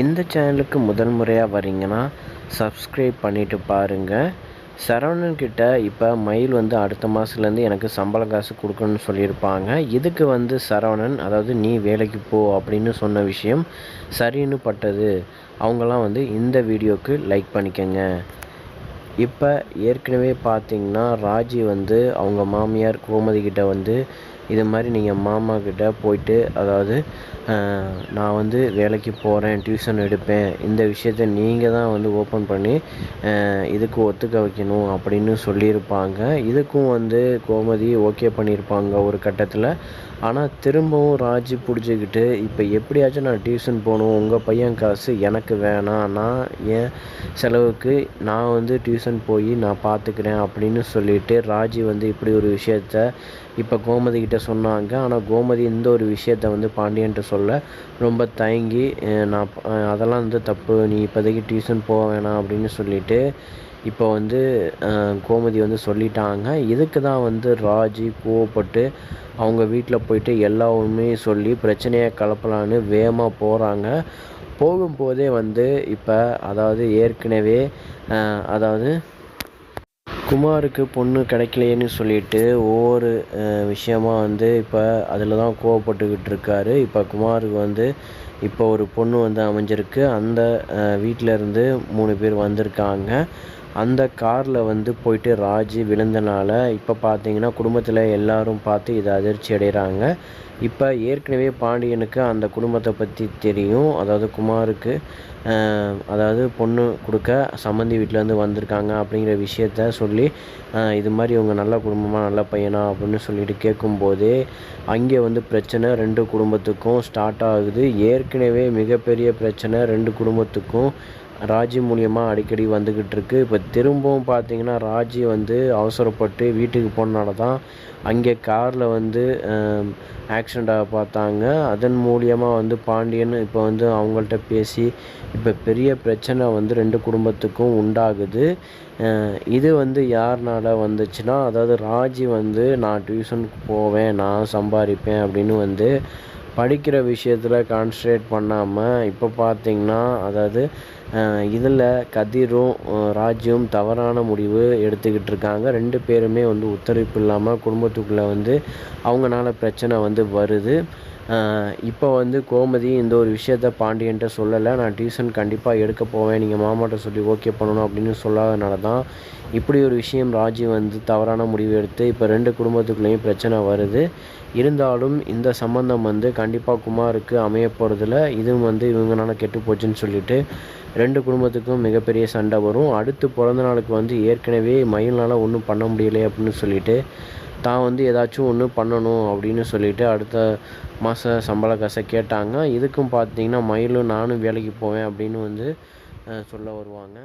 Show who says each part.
Speaker 1: இந்த சேனலுக்கு முதல் முறையாக வரீங்கன்னா சப்ஸ்கிரைப் பண்ணிவிட்டு பாருங்கள் சரவணன்கிட்ட இப்போ மயில் வந்து அடுத்த மாதத்துலேருந்து எனக்கு சம்பள காசு கொடுக்கணும்னு சொல்லியிருப்பாங்க. இதுக்கு வந்து சரவணன் அதாவது நீ வேலைக்கு போ அப்படின்னு சொன்ன விஷயம் சரின்னு பட்டது. அவங்களாம் வந்து இந்த வீடியோவுக்கு லைக் பண்ணிக்கங்க. இப்போ ஏற்கனவே பார்த்தீங்கன்னா ராஜி வந்து அவங்க மாமியார் கோமதி கிட்ட வந்து இது மாதிரி நீங்கள் மாமா கிட்ட போயிட்டு அதாவது நான் வந்து வேலைக்கு போகிறேன் டியூஷன் எடுப்பேன் இந்த விஷயத்த நீங்கள் தான் வந்து ஓப்பன் பண்ணி இதுக்கு ஒத்துக்க வைக்கணும் அப்படின்னு சொல்லியிருப்பாங்க. இதுக்கும் வந்து கோமதி ஓகே பண்ணியிருப்பாங்க ஒரு கட்டத்தில். ஆனால் திரும்பவும் ராஜி பிடிச்சிக்கிட்டு இப்போ எப்படியாச்சும் நான் டியூஷன் போகணும் உங்கள் பையன் காசு எனக்கு வேணாம் நான் என் செலவுக்கு நான் வந்து டியூஷன் போய் நான் பார்த்துக்கிறேன் அப்படின்னு சொல்லிட்டு ராஜி வந்து இப்படி ஒரு விஷயத்த இப்போ கோமதி கிட்டே சொன்னாங்க. ஆனால் கோமதி இந்த ஒரு விஷயத்த வந்து பாண்டியன்ட்டு சொல்ல ரொம்ப தயங்கி நான் அதெல்லாம் வந்து தப்பு. நீ இப்போதைக்கு டியூஷன் போக வேணாம் அப்படின்னு சொல்லிட்டு இப்போ வந்து கோமதி வந்து சொல்லிட்டாங்க. இதுக்கு தான் வந்து ராஜி கோவப்பட்டு அவங்க வீட்டில் போயிட்டு எல்லா உண்மையும் சொல்லி பிரச்சனையை கலப்பலான்னு வேகமாக போகிறாங்க போகும்போதே வந்து இப்போ அதாவது ஏற்கனவே அதாவது குமாருக்கு பொண்ணு கிடைக்கலையேன்னு சொல்லிட்டு ஒவ்வொரு விஷயமா வந்து இப்போ அதில் தான் கோவப்பட்டுக்கிட்டு இருக்காரு. இப்போ குமாருக்கு வந்து இப்போ ஒரு பொண்ணு வந்து அமைஞ்சிருக்கு. அந்த வீட்டிலேருந்து மூணு பேர் வந்திருக்காங்க. அந்த காரில் வந்து போயிட்டு ராஜி விழுந்தனால இப்போ பார்த்தீங்கன்னா குடும்பத்தில் எல்லாரும் பார்த்து இதை அதிர்ச்சி அடைகிறாங்க இப்போ ஏற்கனவே பாண்டியனுக்கு அந்த குடும்பத்தை பற்றி தெரியும். அதாவது குமாருக்கு அதாவது பொண்ணு கொடுக்க சம்மந்தி வீட்டிலேருந்து வந்திருக்காங்க அப்படிங்கிற விஷயத்த சொல்லி இது மாதிரி இவங்க நல்ல குடும்பமாக நல்ல பையனா அப்படின்னு சொல்லிட்டு கேட்கும்போதே அங்கே வந்து பிரச்சனை ரெண்டு குடும்பத்துக்கும் ஸ்டார்ட் ஆகுது. ஏற்கனவே மிகப்பெரிய பிரச்சனை ரெண்டு குடும்பத்துக்கும் ராஜி மூலியமாக அடிக்கடி வந்துக்கிட்டு இருக்கு. இப்போ திரும்பவும் பார்த்தீங்கன்னா ராஜி வந்து அவசரப்பட்டு வீட்டுக்கு போனனால தான் அங்கே காரில் வந்து ஆக்சிடெண்ட்டாக பார்த்தாங்க. அதன் மூலியமாக வந்து பாண்டியன் இப்போ வந்து அவங்கள்ட்ட பேசி இப்போ பெரிய பிரச்சனை வந்து ரெண்டு குடும்பத்துக்கும் உண்டாகுது. இது வந்து யாருனால வந்துச்சுன்னா அதாவது ராஜி வந்து நான் டியூஷனுக்கு போவேன் நான் சம்பாதிப்பேன் அப்படின்னு வந்து படிக்கிற விஷயத்தில் கான்சன்ட்ரேட் பண்ணாமல் இப்போ பார்த்திங்கன்னா அதாவது இதில் கதிரும் ராஜ்யம் தவறான முடிவு எடுத்துக்கிட்டு இருக்காங்க. ரெண்டு பேருமே வந்து உத்தரவிப்பு இல்லாமல் குடும்பத்துக்குள்ளே வந்து அவங்கனால பிரச்சனை வந்து வருது. இப்போ வந்து கோமதி இந்த ஒரு விஷயத்த பாண்டியன்ட்ட சொல்லலை. நான் டியூஷன் கண்டிப்பாக எடுக்க போவேன். நீங்கள் மாமாட்ட சொல்லி ஓகே பண்ணணும் அப்படின்னு சொல்லாதனால தான் இப்படி ஒரு விஷயம் ராஜி வந்து தவறான முடிவு எடுத்து இப்போ ரெண்டு குடும்பத்துக்குள்ளேயும் பிரச்சனை வருது. இருந்தாலும் இந்த சம்மந்தம் வந்து கண்டிப்பாக குமாருக்கு அமைய போகிறதுல இதுவும் வந்து இவங்களால கெட்டு போச்சுன்னு சொல்லிட்டு ரெண்டு குடும்பத்துக்கும் மிகப்பெரிய சண்டை வரும். அடுத்து பிறந்த நாளுக்கு வந்து ஏற்கனவே மயில்னால் ஒன்றும் பண்ண முடியலை அப்படின்னு சொல்லிட்டு தான் வந்து ஏதாச்சும் ஒன்று பண்ணணும் அப்படின்னு சொல்லிட்டு அடுத்த மாத சம்பள காசை கேட்டாங்க. இதுக்கும் பார்த்தீங்கன்னா மயிலும் நானும் வேலைக்கு போவேன் அப்படின்னு வந்து சொல்ல வருவாங்க.